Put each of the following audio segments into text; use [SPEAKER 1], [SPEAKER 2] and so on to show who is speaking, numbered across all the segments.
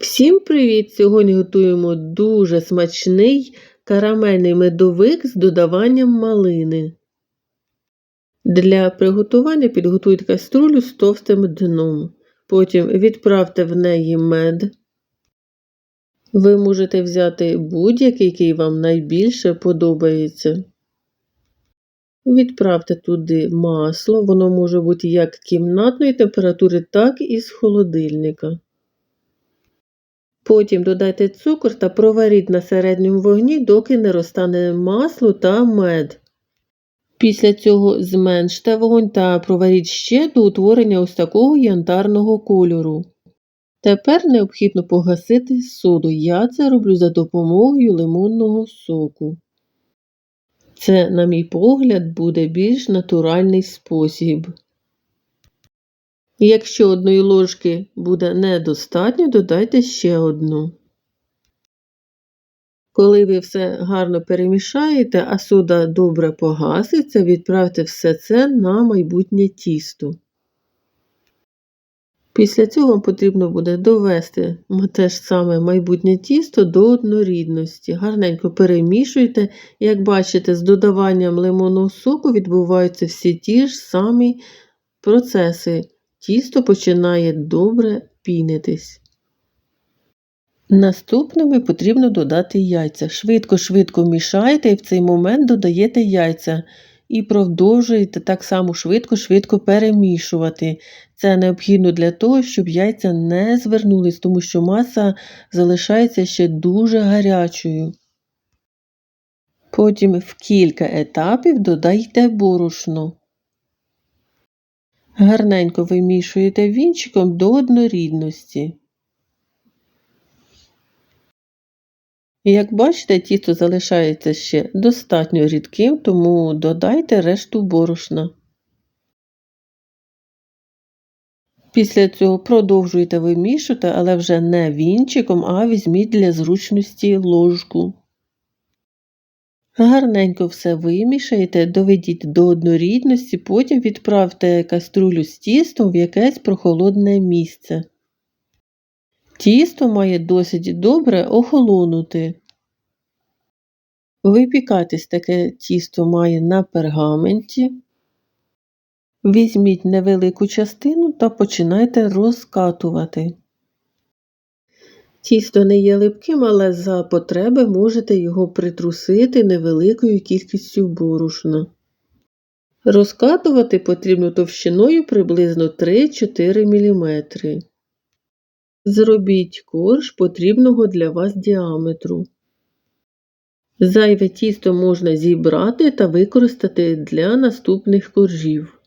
[SPEAKER 1] Всім привіт! Сьогодні готуємо дуже смачний карамельний медовик з додаванням малини. Для приготування підготуйте каструлю з товстим дном. Потім відправте в неї мед. Ви можете взяти будь-який, який вам найбільше подобається. Відправте туди масло, воно може бути як кімнатної температури, так і з холодильника. Потім додайте цукор та проваріть на середньому вогні, доки не розтане масло та мед. Після цього зменште вогонь та проваріть ще до утворення ось такого янтарного кольору. Тепер необхідно погасити соду. Я це роблю за допомогою лимонного соку. Це, на мій погляд, буде більш натуральний спосіб. Якщо одної ложки буде недостатньо, додайте ще одну. Коли ви все гарно перемішаєте, а сода добре погаситься, відправте все це на майбутнє тісто. Після цього вам потрібно буде довести те ж саме майбутнє тісто до однорідності. Гарненько перемішуйте. Як бачите, з додаванням лимонного соку відбуваються всі ті ж самі процеси. Тісто починає добре пінитись. Наступними потрібно додати яйця. Швидко-швидко мішайте і в цей момент додаєте яйця. І продовжуєте так само швидко-швидко перемішувати. Це необхідно для того, щоб яйця не звернулись, тому що маса залишається ще дуже гарячою. Потім в кілька етапів додайте борошно. Гарненько вимішуєте вінчиком до однорідності. Як бачите, тісто залишається ще достатньо рідким, тому додайте решту борошна. Після цього продовжуйте вимішувати, але вже не вінчиком, а візьміть для зручності ложку. Гарненько все вимішайте, доведіть до однорідності, потім відправте каструлю з тістом в якесь прохолодне місце. Тісто має досить добре охолонути. Випікатись таке тісто має на пергаменті. Візьміть невелику частину та починайте розкатувати. Тісто не є липким, але за потреби можете його притрусити невеликою кількістю борошна. Розкатувати потрібно товщиною приблизно 3-4 мм. Зробіть корж потрібного для вас діаметру. Зайве тісто можна зібрати та використати для наступних коржів.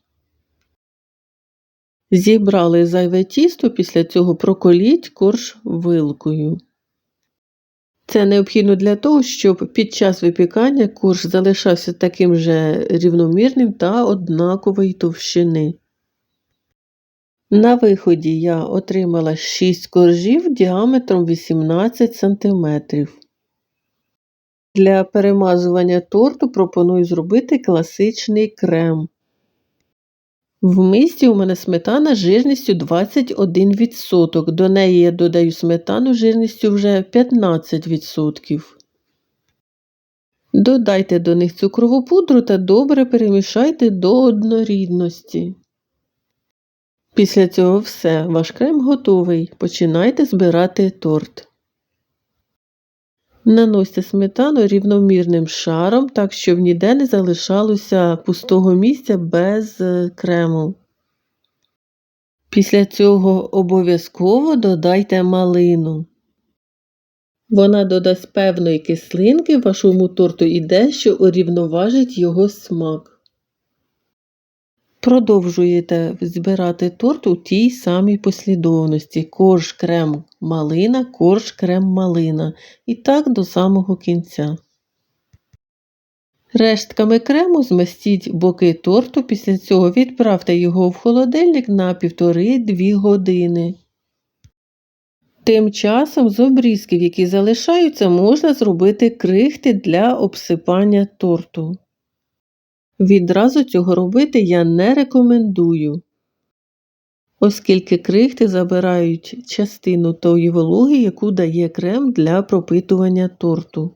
[SPEAKER 1] Зібрали зайве тісто, після цього проколіть корж вилкою. Це необхідно для того, щоб під час випікання корж залишався таким же рівномірним та однакової товщини. На виході я отримала 6 коржів діаметром 18 см. Для перемазування торту пропоную зробити класичний крем. В мисці у мене сметана жирністю 21%. До неї я додаю сметану жирністю вже 15%. Додайте до них цукрову пудру та добре перемішайте до однорідності. Після цього все, ваш крем готовий. Починайте збирати торт. Наносьте сметану рівномірним шаром, так, щоб ніде не залишалося пустого місця без е, крему. Після цього обов'язково додайте малину. Вона додасть певної кислинки вашому торту і дещо урівноважить його смак. Продовжуєте збирати торт у тій самій послідовності корж крем малина, корж крем малина. І так до самого кінця. Рештками крему змастіть боки торту, після цього відправте його в холодильник на 1,5-2 години. Тим часом з обрізків, які залишаються, можна зробити крихти для обсипання торту. Відразу цього робити я не рекомендую. оскільки крихти забирають частину тої вологи, яку дає крем для пропитування торту.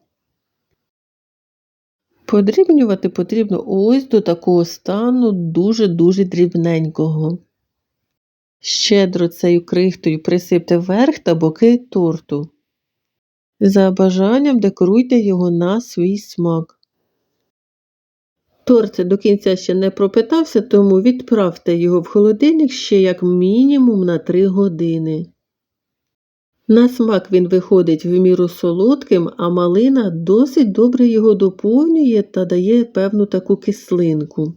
[SPEAKER 1] Подрібнювати потрібно ось до такого стану дуже-дуже дрібненького. Щедро цією крихтою присипте верх та боки торту. За бажанням декоруйте його на свій смак. Торт до кінця ще не пропитався, тому відправте його в холодильник ще як мінімум на 3 години. На смак він виходить в міру солодким, а малина досить добре його доповнює та дає певну таку кислинку.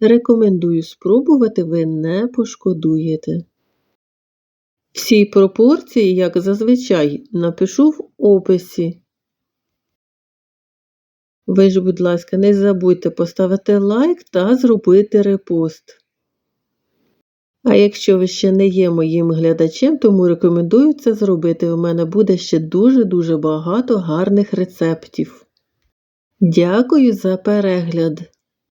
[SPEAKER 1] Рекомендую спробувати, ви не пошкодуєте. Всі пропорції, як зазвичай, напишу в описі. Ви ж, будь ласка, не забудьте поставити лайк та зробити репост. А якщо ви ще не є моїм глядачем, тому рекомендую це зробити. У мене буде ще дуже-дуже багато гарних рецептів. Дякую за перегляд!